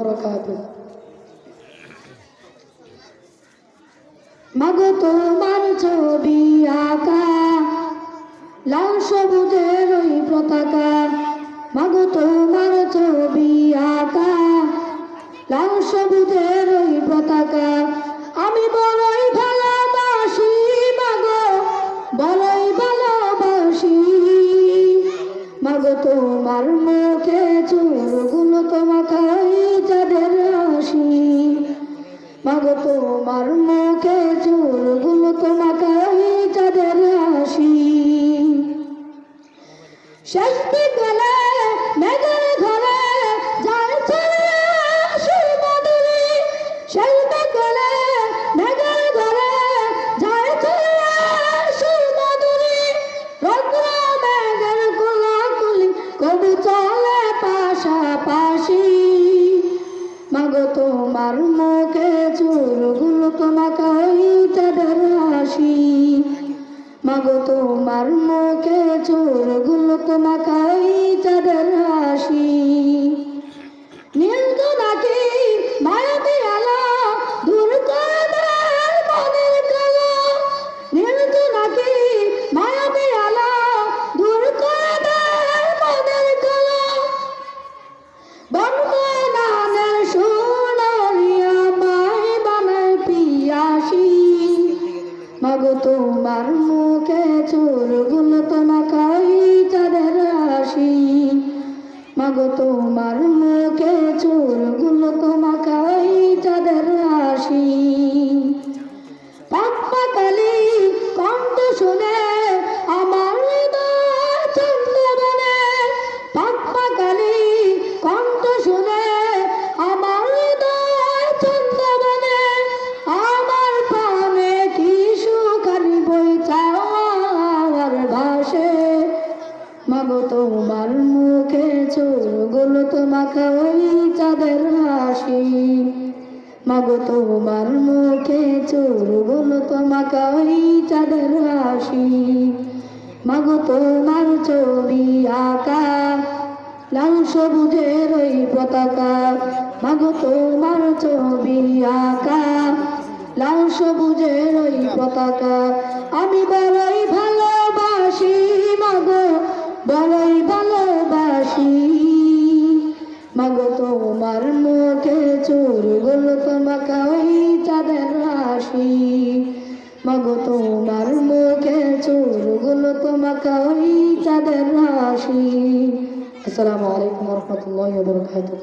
বরকাতু মাগো তোমার ছবি আঁকা, লাল সবুজের ওই পতাকা। মাগো তোমার ছবি আঁকা, লাল সবুজের ওই পতাকা। আমি বড়ই ভালোবাসি মাগো, বড়ই ভালোবাসি। মাগো তোমার মুখে চুলগুলো তোমার মাগো তোমার মুখে চুলগুলো তোমাকে চাঁদের আসি শেষ বিকালে মেঘের তোমাকে চাঁদের আসি মাগো তোমার মুখে চোরগুলো তোমাকে ওই চাঁদের তোমার মুখে চোরগুলো তোমাকাই চাঁদের আসি মাগো তোমার মুখে চোরগুলো তোমাকাই চাঁদের আসি মাগো তোমার মুখে চোরগুলো তোমাকে ওই চাঁদের হাসি। মাগো তোমার মুখে চোরগুলো তোমাকে ওই চাঁদের হাসি। মাগো তোমার ছবি আঁকা, লাল সবুজের ওই পতাকা। মাগো তোমার ছবি আঁকা, লাল সবুজের ওই পতাকা। আমি বড়ই তোমার মুখে চোরগুলো তোমাকে ওই চাঁদের রাশি। মগো, তোমার মুখে চোরগুলো তোমাকে ওই চাঁদের রাশি। আসসালামু আলাইকুম রহমতুল্লাহ বরকাতুহ।